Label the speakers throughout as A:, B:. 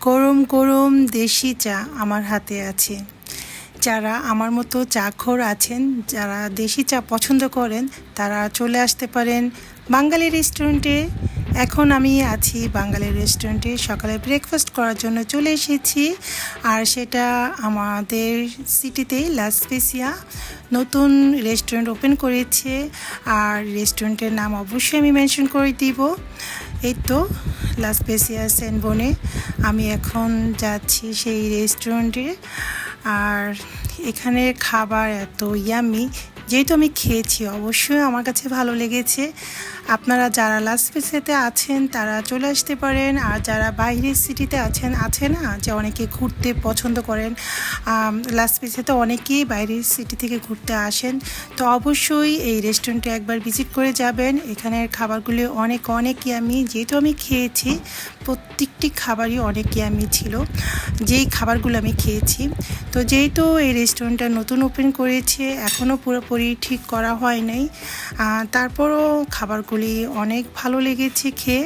A: গরম গরম দেশি চা আমার হাতে আছে। যারা আমার মতো চাখর আছেন, যারা দেশি চা পছন্দ করেন, তারা চলে আসতে পারেন বাঙালি রেস্টুরেন্টে। এখন আমি আছি বাঙালি রেস্টুরেন্টে। সকালে ব্রেকফাস্ট করার জন্য চলে এসেছি। আর সেটা আমাদের সিটিতেই লাসপেসিয়া নতুন রেস্টুরেন্ট ওপেন করেছে। আর রেস্টুরেন্টের নাম অবশ্যই আমি মেনশন করে দিব। এই তো লাসপেসিয়া সেনবনে আমি এখন যাচ্ছি সেই রেস্টুরেন্টে আর এখানে খাবার এত ইয়ামি যেহেতু আমি খেয়েছি, অবশ্যই আমার কাছে ভালো লেগেছে। আপনারা যারা লাসপেসিয়াতে আছেন, তারা চলে আসতে পারেন। আর যারা বাইরের সিটিতে আছেন, আছে না যে অনেকে ঘুরতে পছন্দ করেন লাসপেসিয়াতে অনেকেই বাইরের সিটি থেকে ঘুরতে আসেন। তো অবশ্যই এই রেস্টুরেন্টে একবার ভিজিট করে যাবেন। এখানের খাবারগুলি অনেক অনেক ইয়ামি যেহেতু আমি খেয়েছি, প্রত্যেকটি খাবারই অনেক ইয়ামি ছিল, যেই খাবারগুলো আমি খেয়েছি। তো যেহেতু এই রেস্টুরেন্টটা নতুন ওপেন করেছে এখনও পুরোপুরি ঠিক করা হয় নাই। তারপরও খাবারগুলি অনেক ভালো লেগেছে খেয়ে।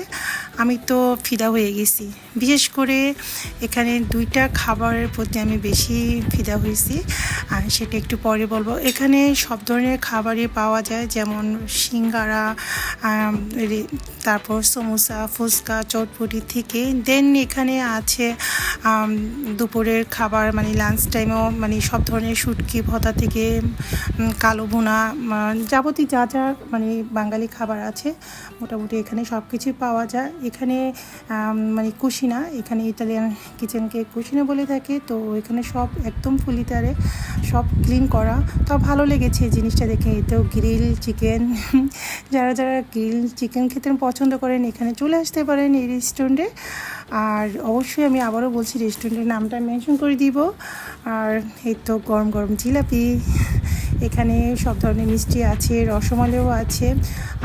A: আমি তো ফিদা হয়ে গেছি। বিশেষ করে এখানে দুইটা খাবারের প্রতি আমি বেশি ফিদা হয়েছি। আর সেটা একটু পরে বলব। এখানে সব ধরনের খাবারই পাওয়া যায়, যেমন সিঙ্গারা তারপর সমোসা, ফুচকা, চটপটি থেকে। দেন এখানে আছে দুপুরের খাবার মানে লাঞ্চ টাইমেও মানে সব ধরনের শুটকি ভতা থেকে কালো ভুনা যাবতীয় যা যা মানে বাঙালি খাবার আছে, মোটামুটি এখানে সব কিছুই পাওয়া যায়। এখানে মানে কুশিনা, এখানে ইটালিয়ান কিচেনকে কুশিনা বলে থাকে। তো এখানে সব একদম ফুলিতারে সব ক্লিন করা। তো ভালো লেগেছে জিনিসটা দেখে। এতেও গ্রিল, চিকেন, যারা যারা গ্রিল, চিকেন খেতে পছন্দ করেন, এখানে চলে আসতে পারেন এই রেস্টুরেন্টে। আর অবশ্যই আমি আবারও বলছি, রেস্টুরেন্টের নামটা মেনশন করে দিব। আর এই তো গরম গরম জিলাপি। এখানে সব ধরনের মিষ্টি আছে, রসমালাইও আছে।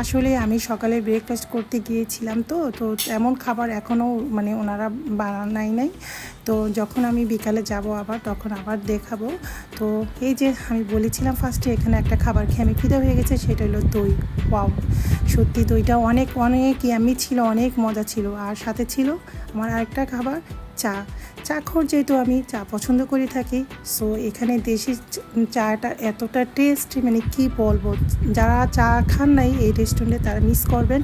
A: আসলে আমি সকালে ব্রেকফাস্ট করতে গিয়েছিলাম তো তো এমন খাবার এখনও মানে ওনারা বানাই নাই। তো যখন আমি বিকালে যাব আবার, তখন আবার দেখাবো। তো এই যে আমি বলেছিলাম ফার্স্টে এখানে একটা খাবার খেয়ে আমি খিদে হয়ে গেছে, সেটা হলো দই। ওয়াও সত্যি দইটা অনেক অনেক ইয়ামি ছিল, অনেক মজা ছিল। আর সাথে ছিল আমার আরেকটা খাবার, চা। চা খোর যেহেতু আমি চা পছন্দ করে থাকি সো এখানে দেশি চাটা এতটা টেস্ট মানে কি বলব, যারা চা খান নাই এই রেস্টুরেন্টে তারা মিস করবেন।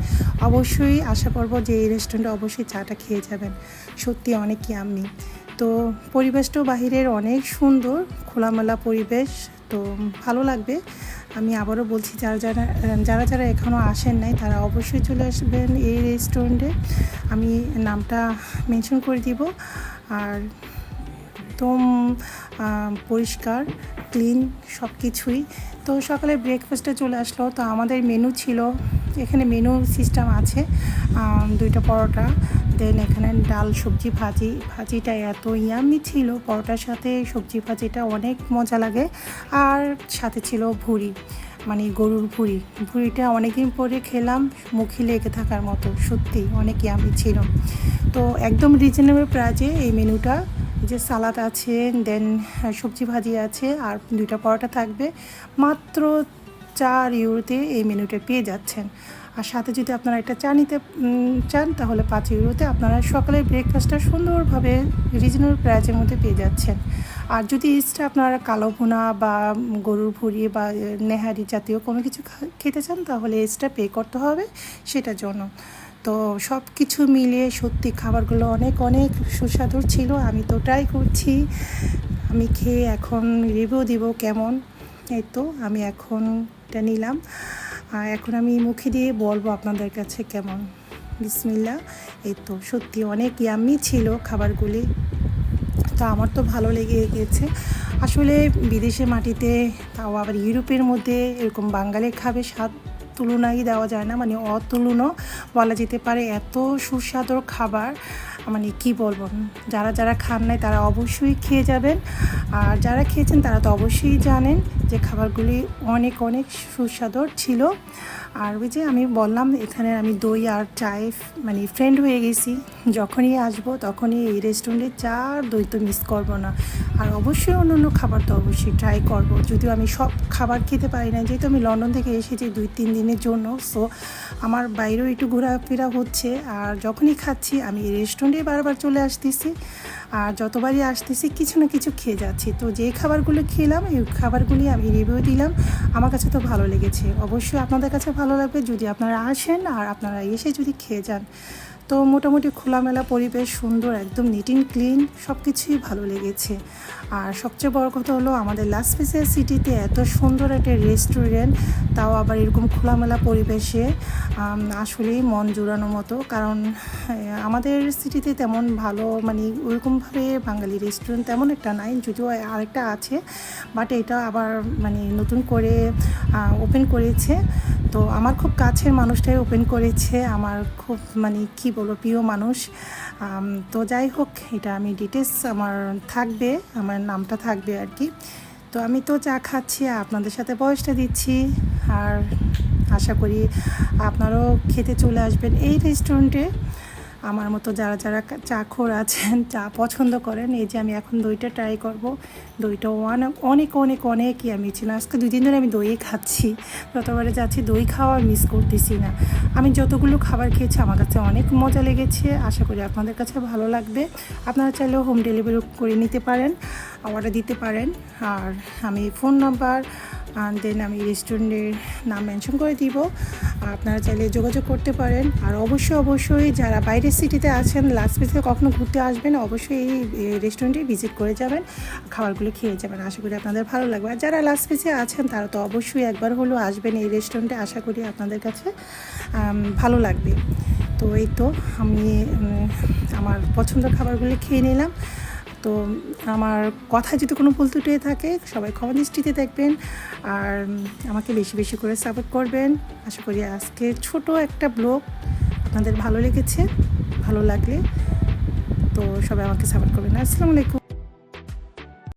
A: অবশ্যই আশা করব যে এই রেস্টুরেন্টে অবশ্যই চাটা খেয়ে যাবেন। সত্যি অনেক আমি তো পরিবেশটাও বাহিরের অনেক সুন্দর, খোলামেলা পরিবেশ, তো ভালো লাগবে। আমি আবারও বলছি, যারা যারা যারা যারা এখনও আসেন নাই, তারা অবশ্যই চলে আসবেন এই রেস্টুরেন্টে আমি নামটা মেনশন করে দিব। আর একদম পরিষ্কার ক্লিন সব কিছুই তো সকালে ব্রেকফাস্টে চলে আসলো। তো আমাদের মেনু ছিল, এখানে মেনু সিস্টেম আছে দুইটা পরোটা। দেন এখানে ডাল, সবজি, ভাজি, ভাজিটা এত ইয়ামি ছিল। পরোটার সাথে সবজি, ভাজিটা অনেক মজা লাগে। আর সাথে ছিল ভুড়ি মানে গরুর ভুড়ি। ভুড়িটা অনেকদিন পরে খেলাম, মুখে লেগে থাকার মতো, সত্যি অনেক ইয়ামি ছিল। তো একদম রিজনেবল প্রাইজে এই মেনুটা যে সালাদ আছে দেন সবজি, ভাজি আছে, আর দুইটা পরোটা থাকবে। মাত্র চার ইউরোতে এই মেনুটা পেয়ে যাচ্ছেন। আর সাথে যদি আপনারা একটা চা নিতে চান, তাহলে পাঁচ ইউরোতে আপনারা সকালের ব্রেকফাস্টটা সুন্দরভাবে রিজনেবল প্রাইজের মধ্যে পেয়ে যাচ্ছেন। আর যদি এক্সট্রা আপনারা কালো ভুনা বা গরুর ভুড়ি বা নেহারি জাতীয় কোনো কিছু খেতে চান, তাহলে এক্সট্রা পে করতে হবে সেটার জন্য। তো সব কিছু মিলিয়ে সত্যি খাবারগুলো অনেক অনেক সুস্বাদু ছিল। আমি তো ট্রাই করছি। আমি খেয়ে এখন রিভিউ দিব কেমন। এই তো, আমি এখন এটা নিলাম। আর এখন আমি মুখে দিয়ে বলব আপনাদের কাছে কেমন। বিসমিল্লা এই তো সত্যি অনেক ইয়াম্মি ছিল খাবারগুলি। তো আমার তো ভালো লেগে গেছে। আসলে বিদেশে মাটিতে তাও আবার ইউরোপের মধ্যে এরকম বাঙালির খাবে স্বাদ তুলনাই দেওয়া যায় না মানে অতুলনও বলা যেতে পারে। এত সুস্বাদু খাবার মানে কি বলব? যারা যারা খান নাই তারা অবশ্যই খেয়ে যাবেন। আর যারা খেয়েছেন তারা তো অবশ্যই জানেন যে খাবারগুলি অনেক অনেক সুস্বাদু ছিল। আর ওই যে আমি বললাম, এখানে আমি দই আর চায়ে মানে ফ্রেন্ড হয়ে গেছি। যখনই আসব, তখনই এই রেস্টুরেন্টে চা আর দই তো মিস করব না। আর অবশ্যই অন্য অন্য খাবার তো অবশ্যই ট্রাই করব। যদিও আমি সব খাবার খেতে পারি না যেহেতু আমি লন্ডন থেকে এসেছি দুই, তিন দিনের জন্য সো আমার বাইরেও একটু ঘোরাফেরা হচ্ছে। আর যখনই খাচ্ছি, আমি এই রেস্টুরেন্টে বারবার চলে আসতেছি। আর যতবারই আসতেছি কিছু না কিছু খেয়ে যাচ্ছি। তো যে খাবারগুলো খেলাম, এই খাবারগুলি আমি রিভিউ দিলাম। আমার কাছে তো ভালো লেগেছে। অবশ্যই আপনাদের কাছে ভালো লাগবে যদি আপনারা আসেন আর আপনারা এসে যদি খেয়ে যান। তো মোটামুটি খোলামেলা পরিবেশ, সুন্দর, একদম নিট অ্যান্ড ক্লিন সব কিছুই ভালো লেগেছে। আর সবচেয়ে বড় কথা হলো আমাদের লাস ভেগাস সিটিতে এত সুন্দর একটা রেস্টুরেন্ট তাও আবার এরকম খোলামেলা পরিবেশে আসলেই মন জোড়ানোর মতো। কারণ আমাদের সিটিতে তেমন ভালো মানে ওইরকমভাবে বাঙালি রেস্টুরেন্ট তেমন একটা নাই, যদিও আরেকটা আছে বাট এটা আবার মানে নতুন করে ওপেন করেছে। তো আমার খুব কাছের মানুষটাই ওপেন করেছে, আমার খুব মানে কি বলব, প্রিয় মানুষ। তো যাই হোক, এটা আমি ডিটেলস আমার থাকবে, আমার নামটা থাকবে আর কি। তো আমি তো চা খাচ্ছি আপনাদের সাথে বয়সটা দিচ্ছি, আর আশা করি আপনারাও খেতে চলে আসবেন এই রেস্টুরেন্টে আমার মতো যারা যারা চা খোর আছেন চা পছন্দ করেন, এই যে আমি এখন দইটা ট্রাই করব। দইটা অনেক অনেক অনেক অনেকই আমি ছিল। আজকে দুই দিন ধরে আমি দই খাচ্ছি। যতবারে যাচ্ছি দই খাওয়া মিস করতেছি না। আমি যতগুলো খাবার খেয়েছি, আমার কাছে অনেক মজা লেগেছে। আশা করি আপনাদের কাছে ভালো লাগবে। আপনারা চাইলেও হোম ডেলিভারি করে নিতে পারেন অর্ডার দিতে পারেন। আর আমি ফোন নাম্বার দেন আমি রেস্টুরেন্টের নাম মেনশন করে দিব। আপনারা চাইলে যোগাযোগ করতে পারেন। আর অবশ্যই অবশ্যই যারা বাইরের সিটিতে আছেন লাস্ট থেকে কখনো ঘুরতে আসবেন, অবশ্যই এই রেস্টুরেন্টে ভিজিট করে যাবেন। খাবারগুলো খেয়ে যাবেন। আশা করি আপনাদের ভালো লাগবে। আর যারা লাস্ট পেজে আছেন, তারা তো অবশ্যই একবার হলেও আসবেন এই রেস্টুরেন্টে আশা করি আপনাদের কাছে ভালো লাগবে। তো এই তো আমি আমার পছন্দের খাবারগুলো খেয়ে নিলাম। তো আমার কথা যদি কোনো ভুল ত্রুটি থাকে, সবাই ক্ষমা দৃষ্টিতে দেখবেন আর আমাকে বেশি বেশি করে সাপোর্ট করবেন। আশা করি আজকে ছোট একটা ব্লগ আপনাদের ভালো লেগেছে, ভালো লাগলে। তো সবাই আমাকে সাপোর্ট করবেন। আসসালামু আলাইকুম।